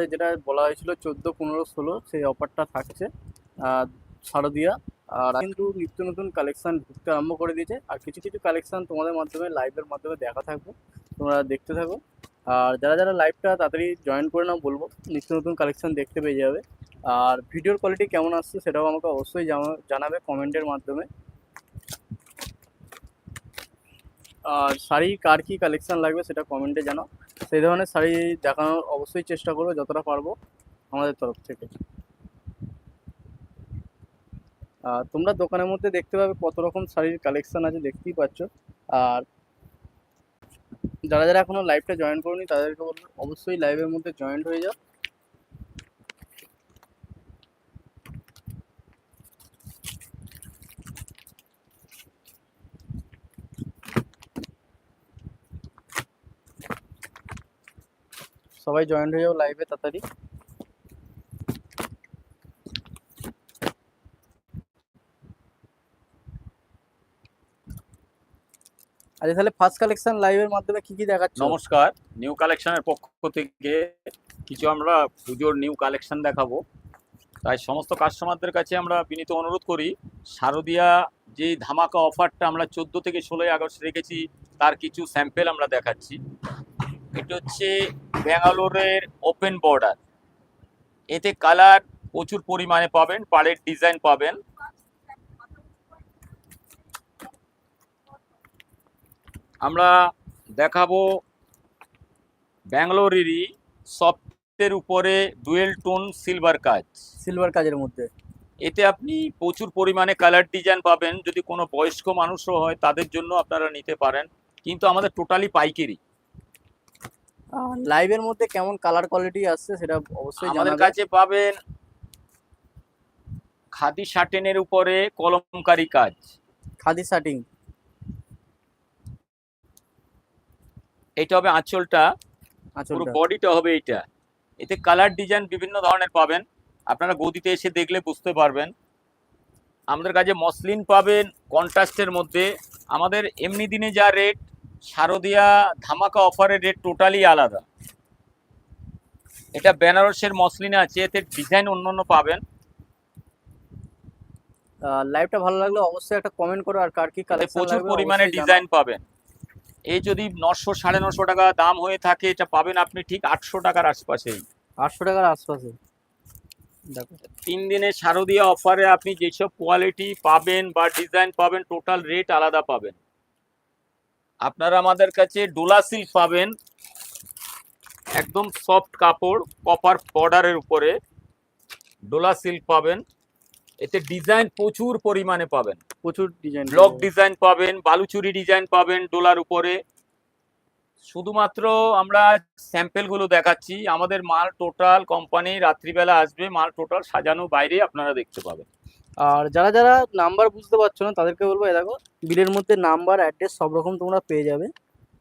আমাদের যেটা বলা হয়েছিল চোদ্দ, পনেরো, ষোলো, সেই অফারটা থাকছে শারদিয়া। আর কিন্তু নিত্য নতুন কালেকশান ঢুকতে আরম্ভ করে দিয়েছে। আর কিছু কিছু কালেকশন তোমাদের মাধ্যমে লাইভের মাধ্যমে দেখা থাকবে। তোমরা দেখতে থাকো। আর যারা যারা লাইভটা তাড়াতাড়ি জয়েন করে নাও বলব, নিত্য নতুন কালেকশান দেখতে পেয়ে যাবে। আর ভিডিওর কোয়ালিটি কেমন আসছে সেটাও আমাকে অবশ্যই জানা- জানাবে কমেন্টের মাধ্যমে। আর শাড়ি, কার কী কালেকশান লাগবে সেটা কমেন্টে জানাও। সেই ধরনের শাড়ি দেখানোর অবশ্যই চেষ্টা করব যতটা পারব আমাদের তরফ থেকে। আর তোমরা দোকানের মধ্যে দেখতে পাবে কত রকম শাড়ির কালেকশান আছে, দেখতেই পাচ্ছ। আর যারা যারা এখনও লাইভটা জয়েন করনি, তাদেরকে অবশ্যই লাইভের মধ্যে জয়েন্ট হয়ে যাও। সবাই জয়েন্ট হয়ে যাও লাইভে তাড়াতাড়ি। আচ্ছা তাহলে ফার্স্ট কালেকশন লাইভের মাধ্যমে কি কি দেখাচ্ছ? নমস্কার। নিউ কালেকশনের পক্ষ থেকে কিছু আমরা পুজোর নিউ কালেকশন দেখাবো। তাই সমস্ত কাস্টমারদের কাছে আমরা বিনীত অনুরোধ করি, শারদিয়া যে ধামাকা অফারটা আমরা চোদ্দ থেকে ষোলোই আগস্ট রেখেছি, তার কিছু স্যাম্পেল আমরা দেখাচ্ছি। এটা হচ্ছে ব্যাঙ্গালোরের ওপেন বর্ডার এতে কালার প্রচুর পরিমাণে পাবেন পাড়ের ডিজাইন পাবেন। আমরা দেখাবো ব্যাঙ্গালোরেরই সফটের উপরে ডুয়েল টোন সিলভার কাজ। সিলভার কাজের মধ্যে। এতে আপনি প্রচুর পরিমাণে কালার ডিজাইন পাবেন। যদি কোনো বয়স্ক মানুষও হয় তাদের জন্য আপনারা নিতে পারেন। কিন্তু আমাদের টোটালি পাইকারি। লাইভের মধ্যে কেমন কালার কোয়ালিটি আসছে সেটা অবশ্যই আমাদের কাছে পাবেন খাদি শার্টেনের উপরে কলমকারি কাজ। খাদি শার্টিং এটা হবে আঁচলটা পুরো বডিটা হবে এইটা এতে কালার ডিজাইন বিভিন্ন ধরনের পাবেন। আপনারা গদিতে এসে দেখলে বুঝতে পারবেন। আমাদের কাছে মসলিন পাবেন কন্ট্রাস্টের মধ্যে। আমাদের এমনি দিনে যা রেট শারদিয়া ধামাকা অফারের রেট টোটালি আলাদা। এটা বেনারসের মসলিন আছে এতে ডিজাইন অন্য অন্য পাবেন। লাইভটা ভালো লাগলে অবশ্যই একটা কমেন্ট করো আর কার কি কালেকশন প্রচুর পরিমাণে ডিজাইন পাবেন। এই যদি নশো সাড়ে নশো টাকা দাম হয়ে থাকে এটা পাবেন আপনি ঠিক আটশো টাকার আশপাশেই। আটশো টাকার আশপাশে। দেখো। তিন দিনে শারদীয় অফারে আপনি যেসব কোয়ালিটি পাবেন বা ডিজাইন পাবেন টোটাল রেট আলাদা পাবেন। আপনারা আমাদের কাছে ডোলা সিল্ক পাবেন। একদম সফট কাপড় কপার বর্ডারের উপরে ডোলা সিল্ক পাবেন। এতে ডিজাইন প্রচুর পরিমাণে পাবেন। প্রচুর ডিজাইন ব্লক ডিজাইন পাবেন বালুচুরি ডিজাইন পাবেন ডোলার উপরে। শুধুমাত্র আমরা স্যাম্পেলগুলো দেখাচ্ছি। আমাদের মাল টোটাল কোম্পানি রাত্রিবেলা আসবে মাল টোটাল সাজানো বাইরে আপনারা দেখতে পাবেন। আর যারা যারা নাম্বার বুঝতে পারছ না, তাদেরকে বলব এ দেখো, বিলের মধ্যে নাম্বার, অ্যাড্রেস সব রকম তোমরা পেয়ে যাবে।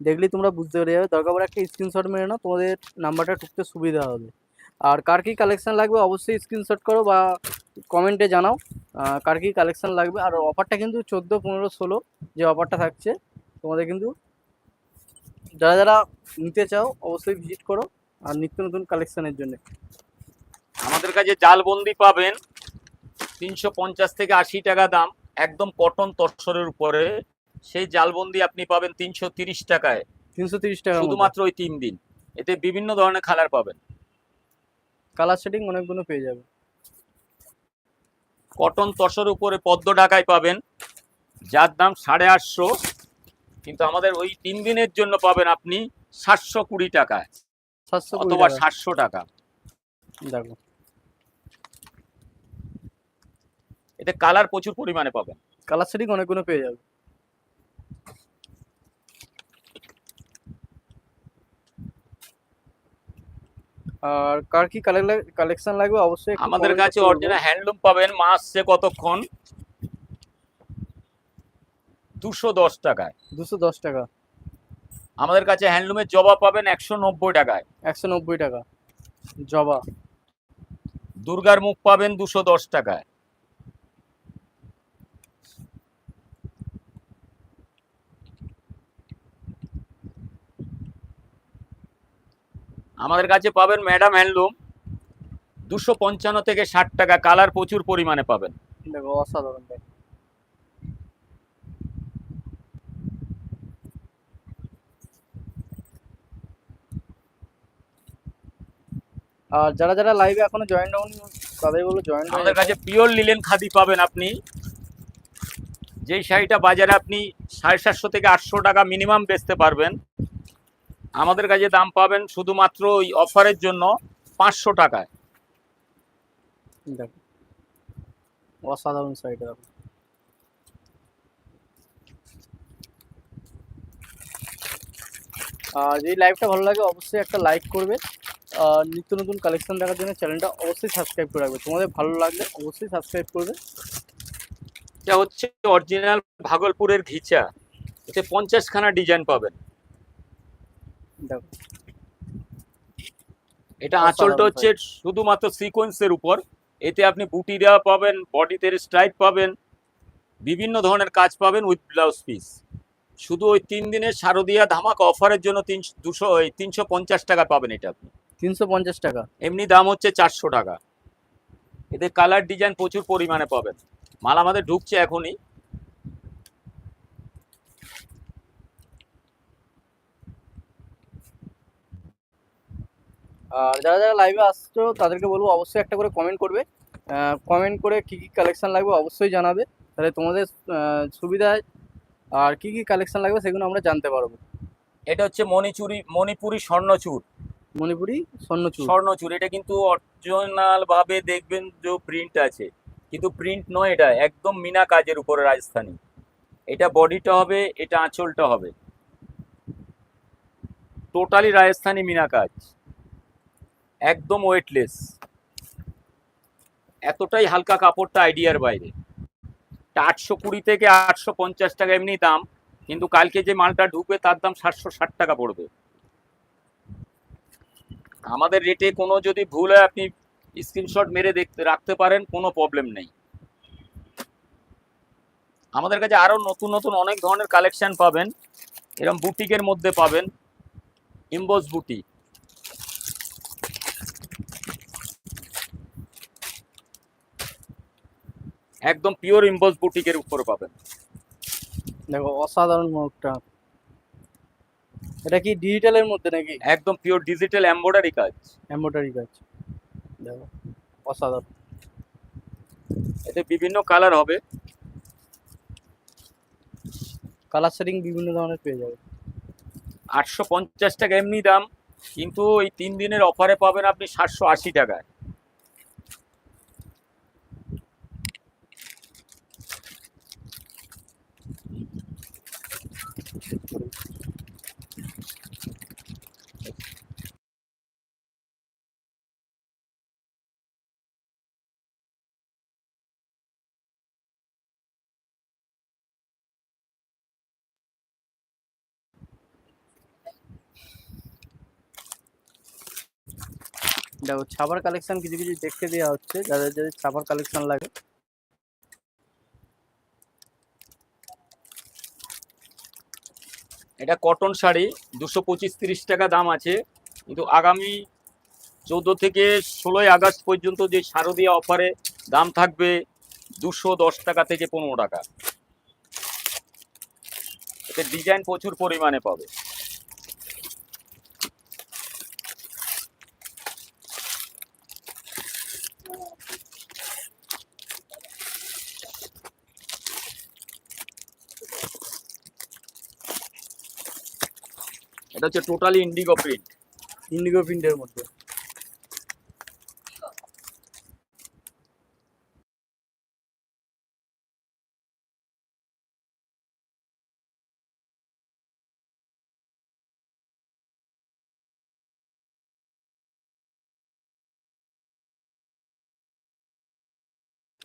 দেখলেই তোমরা বুঝতে পেরে যাবে। দরকার পড়ে একটা স্ক্রিনশট মেরে নাও, তোমাদের নাম্বারটা টুকতে সুবিধা হবে। আর কার কী কালেকশান লাগবে অবশ্যই স্ক্রিনশট করো বা কমেন্টে জানাও কার কী কালেকশান লাগবে। আর অফারটা কিন্তু চোদ্দ, পনেরো, ষোলো যে অফারটা থাকছে, তোমাদের কিন্তু যারা যারা নিতে চাও অবশ্যই ভিজিট করো, আর নিত্য নতুন কালেকশানের জন্য। আমাদের কাছে জালবন্দি পাবেন। তিনশো পঞ্চাশ থেকে আশি টাকা দাম একদম কটন তৎসরের উপরে। সেই জালবন্দি আপনি পাবেন তিনশো তিরিশ টাকায়। তিনশো তিরিশ টাকা শুধুমাত্র ওই তিন দিন। এতে বিভিন্ন ধরনের কালার পাবেন। কালার সেটিং অনেকগুলো পেয়ে যাবে। কটন তসর উপরে পদ্ম ঢাকায় পাবেন। যার দাম সাড়ে আটশো। কিন্তু আমাদের ওই তিন দিনের জন্য পাবেন আপনি সাতশো কুড়ি টাকায়। অথবা। সাতশো টাকা। দেখো। এতে কালার প্রচুর পরিমাণে পাবেন। কালার সেটিং অনেকগুলো পেয়ে যাবে। আর কার কি কালেকশন লাগবে? অবশ্যই আমাদের কাছে অরিজিনাল হ্যান্ডলুম পাবেন মা আসছে কতক্ষণ? দুশো দশ টাকায়। দুশো দশ টাকা। আমাদের কাছে হ্যান্ডলুমের জবা পাবেন একশো নব্বই টাকায়। একশো নব্বই টাকা। জবা। দুর্গার মুখ পাবেন দুশো দশ টাকায়। আমাদের কাছে পাবেন ম্যাডাম হ্যান্ডলুম। দুশো পঞ্চান্ন থেকে ষাট টাকা কালার প্রচুর পরিমাণে পাবেন। দেখো অসাধারণ আর যারা যারা লাইভে এখনও জয়েন হয়নি তাদের বলো জয়েন আমাদের কাছে পিওর লিলেন খাদি পাবেন আপনি। যেই শাড়িটা বাজারে আপনি সাড়ে সাতশো থেকে আটশো টাকা মিনিমাম বেচতে পারবেন। আমাদের কাছে দাম পাবেন শুধুমাত্র ওই অফারের জন্য পাঁচশো টাকায়। দেখো। অসাধারণ আর যদি লাইভটা ভালো লাগে অবশ্যই একটা লাইক করবে। নিত্য নতুন কালেকশন দেখার জন্য চ্যানেলটা অবশ্যই সাবস্ক্রাইব করে রাখবে। তোমাদের ভালো লাগলে অবশ্যই সাবস্ক্রাইব করবে। এটা হচ্ছে অরিজিনাল ভাগলপুরের ঘিচা। এতে পঞ্চাশখানা ডিজাইন পাবেন। দেখো এটা অসাধারণ আঁচলটা হচ্ছে শুধুমাত্র সিকোয়েন্সের উপর। এতে আপনি বুটি দেওয়া পাবেন বডিতে স্ট্রাইপ পাবেন বিভিন্ন ধরনের কাজ পাবেন উইথ ব্লাউজ পিস শুধু ওই তিন দিনের শারদীয়া ধামাক অফারের জন্য তিন দুশো ওই তিনশো পঞ্চাশ টাকা পাবেন এটা আপনি। তিনশো পঞ্চাশ টাকা। এমনি দাম হচ্ছে চারশো টাকা। এতে কালার ডিজাইন প্রচুর পরিমাণে পাবেন। মাল আমাদের ঢুকছে এখনই। আর যারা যারা লাইভে আসছো তাদেরকে বলব অবশ্যই একটা করে কমেন্ট করবে। কমেন্ট করে কি কি কালেকশন লাগবে অবশ্যই জানাবে। তাহলে তোমাদের সুবিধায় আর কি কি কালেকশন লাগবে সেগুলো আমরা জানতে পারব। এটা হচ্ছে মণিচুরি মণিপুরি স্বর্ণচুর। মণিপুরি স্বর্ণচুর। স্বর্ণচুর এটা কিন্তু অরিজিনাল ভাবে দেখবেন যে প্রিন্ট আছে। কিন্তু প্রিন্ট নয় এটা একদম মিনা কাজের উপরে রাজস্থানি। এটা বডিটা হবে এটা আঁচলটা হবে। টোটালি রাজস্থানি মিনা কাজ। একদম ওয়েটলেস এতটাই হালকা কাপড়টা আইডিয়ার বাইরে। আটশো কুড়ি থেকে আটশো পঞ্চাশ টাকা এমনি দাম, কিন্তু কালকে যে মালটা ঢুকবে তার দাম সাতশো ষাট টাকা পড়বে। আমাদের রেটে কোনো যদি ভুল হয়, আপনি স্ক্রিনশট মেরে দেখতে রাখতে পারেন, কোনো প্রবলেম নেই। আমাদের কাছে আরও নতুন নতুন অনেক ধরনের কালেকশান পাবেন। এরকম বুটিকের মধ্যে পাবেন। ইম্বোস বুটি একদম পিওর ইম্বোস বুটিকের উপরে পাবেন। দেখো অসাধারণ মুখটা। এটা কি ডিজিটালের মধ্যে নাকি? একদম পিওর ডিজিটাল এমব্রয়ডারি কাজ। এম্ব্রয়ডারি কাজ। দেখো অসাধারণ। এতে বিভিন্ন কালার হবে। কালার সেটিং বিভিন্ন ধরনের পেয়ে যাবে। আটশো পঞ্চাশ টাকা এমনি দাম কিন্তু এই তিন দিনের অফারে পাবেন আপনি সাতশো আশি টাকায়। দেখো ছাপার কালেকশন কিছু কিছু দেখতে দেওয়া হচ্ছে। যাদের যাদের ছাপার কালেকশন লাগে এটা কটন শাড়ি, দুশো পঁচিশ তিরিশ টাকা দাম আছে। কিন্তু আগামী চৌদ্দ থেকে ষোলোই আগস্ট পর্যন্ত যে শারদীয় অফারে দাম থাকবে দুশো দশ টাকা থেকে পনেরো টাকা। এতে ডিজাইন প্রচুর পরিমাণে পাবে। এটা হচ্ছে টোটালি ইন্ডিগো প্রিন্ট ইন্ডিগো প্রিন্টের মধ্যে।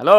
হ্যালো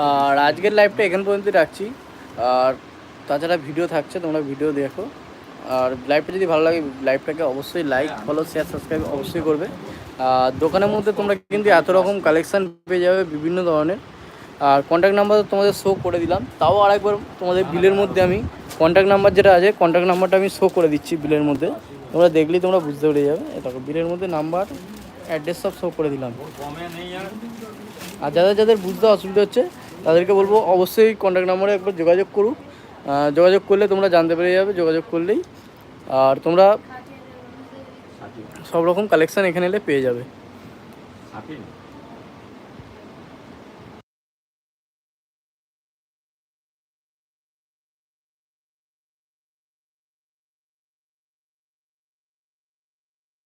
আর আজকের লাইভটা এখান পর্যন্ত রাখছি। আর তাছাড়া ভিডিও থাকছে, তোমরা ভিডিও দেখো। আর লাইভটা যদি ভালো লাগে লাইভটাকে অবশ্যই লাইক ফলো শেয়ার সাবস্ক্রাইব অবশ্যই করবে। আর দোকানের মধ্যে তোমরা কিন্তু এত রকম কালেকশান পেয়ে যাবে বিভিন্ন ধরনের। আর কন্ট্যাক্ট নাম্বার তোমাদের শো করে দিলাম। তাও আরেকবার তোমাদের বিলের মধ্যে আমি কন্ট্যাক্ট নাম্বার যেটা আছে কন্ট্যাক্ট নাম্বারটা আমি শো করে দিচ্ছি বিলের মধ্যে। তোমরা দেখলেই তোমরা বুঝতে পেরে যাবে। দেখো বিলের মধ্যে নাম্বার অ্যাড্রেস সব শো করে দিলাম। আর যাদের যাদের বুঝতে অসুবিধা হচ্ছে, তাদেরকে বলব অবশ্যই কন্ট্যাক্ট নাম্বারে একবার যোগাযোগ করুক। যোগাযোগ করলে তোমরা জানতে পেরে যাবে, যোগাযোগ করলেই। আর তোমরা সব রকম কালেকশান এখানে এলে পেয়ে যাবে।